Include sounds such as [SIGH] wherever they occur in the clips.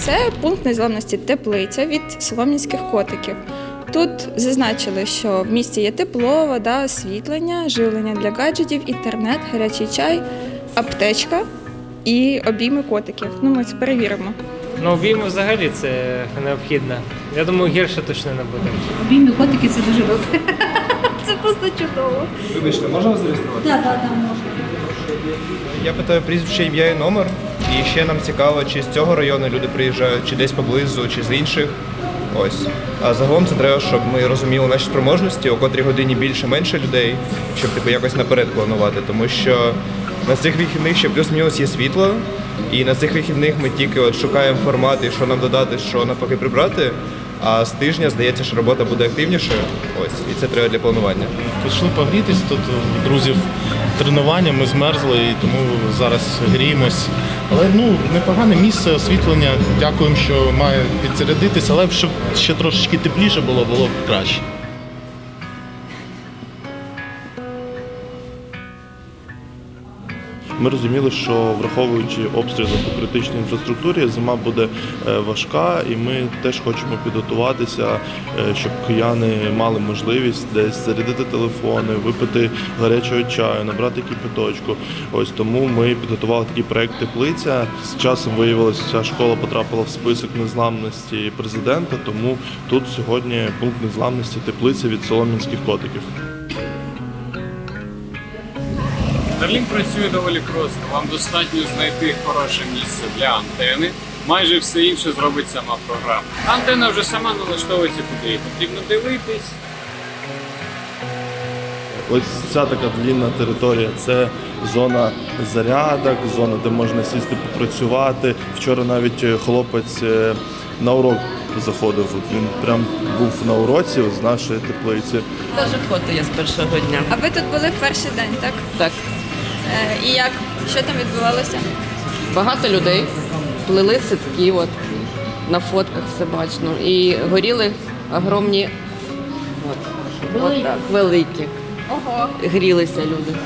Це пункт незламності теплиця від солом'янських котиків. Тут зазначили, що в місті є тепло, вода, освітлення, живлення для гаджетів, інтернет, гарячий чай, аптечка і обійми котиків. Ну, ми це перевіримо. Ну, обійми взагалі це необхідно. Я думаю, гірше точно не буде. Обійми котики це дуже добре. [LAUGHS] Це просто чудово. Вибачте, можна вас зареєструвати? Так, так, так, можна. Я питаю прізвище, ім'я і номер. І ще нам цікаво, чи з цього району люди приїжджають, чи десь поблизу, чи з інших. Ось. А загалом це треба, щоб ми розуміли наші спроможності, о котрій годині більше менше людей, щоб типу якось наперед планувати. Тому що на цих вихідних ще плюс-мінус є світло, і на цих вихідних ми тільки от шукаємо формат і що нам додати, що навпаки прибрати. А з тижня здається, що робота буде активнішою. Ось, і це треба для планування. Пішли погрітись тут друзів тренування, ми змерзли і тому зараз гріємось. Але ну непогане місце освітлення. Дякуємо, що має підзарядитися, але щоб ще трошечки тепліше було, було б краще. Ми розуміли, що враховуючи обстріли по критичній інфраструктурі, зима буде е, важка, і ми теж хочемо підготуватися, е, щоб кияни мали можливість десь зарядити телефони, випити гарячого чаю, набрати кипяточку. Ось тому ми підготували такий проект теплиця. З часом виявилося, ця школа потрапила в список незламності президента. Тому тут сьогодні пункт незламності теплиця від солом'янських котиків. Starlink працює доволі просто. Вам достатньо знайти хороше місце для антени. Майже все інше зробить сама програма. Антена вже сама налаштовується куди їй потрібно дивитись. Ось ця така длінна територія це зона зарядок, зона, де можна сісти попрацювати. Вчора навіть е, хлопець е, на урок заходив. От Він прям був на уроці з нашої теплиці. Даже фото є з першого дня. А ви тут були в перший день, так? Так, і як? Що там відбувалося? багато людей плели ситки, от на фотках все бачно. І горіли огромні от, от так, великі. Ого. Грілися люди,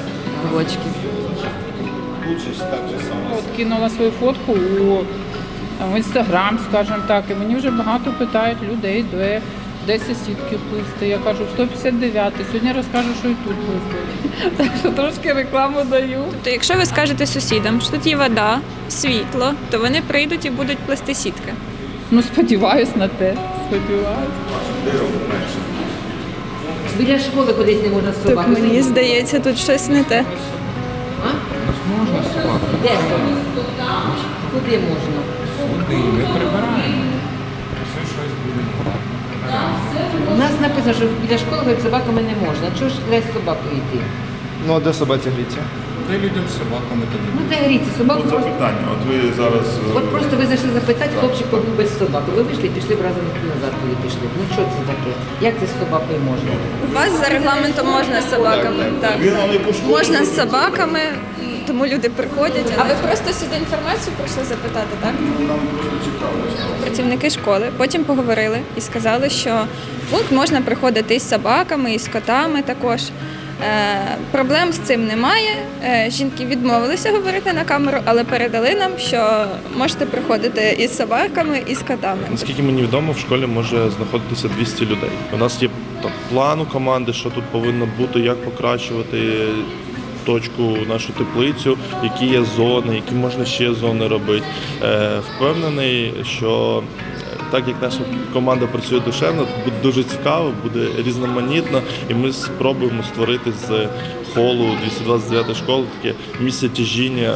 бочки. От кинула свою фотку у в інстаграм, скажімо так, і мені вже багато питають людей, де, де ці сітки плисти. Я кажу, 159 Сьогодні розкажу, що і тут плисти. [LAUGHS] Так що трошки рекламу даю. Тобто, якщо ви скажете сусідам, що тут є вода, світло, то вони прийдуть і будуть плести сітки. Ну, сподіваюсь на те. Сподіваюсь. Біля школи ходити не можна з Так мені здається, тут щось не те. Де? Куди можна? У нас написано, що біля школи з собаками не можна. Чого ж треба з собакою йти? Ну а де собаці гріться? Ну де гріться, собаку просто. Питання, от ви зараз От просто ви зайшли запитати, хлопчик побув без собаки. Ви вийшли і пішли б разом назад, коли пішли. Ну що це таке? Як це з собакою можна? У вас за регламентом можна з собаками. Так. Можна з собаками, тому люди приходять. А ви просто сюди інформацію прийшли запитати, так? Нам просто цікаво. Працівники школи потім поговорили і сказали, що в пункт можна приходити із собаками, і з котами також. Е, проблем з цим немає. Е, жінки відмовилися говорити на камеру, але передали нам, що можете приходити із собаками і з котами. Наскільки мені відомо, в школі може знаходитися 200 людей. У нас є там план у команди, що тут повинно бути, як покращувати точку, нашу теплицю, які є зони, які можна ще зони робити. Е, впевнений, що е, так як наша команда працює душевно, то буде дуже цікаво, буде різноманітно, і ми спробуємо створити з холу 229 школи таке місце тяжіння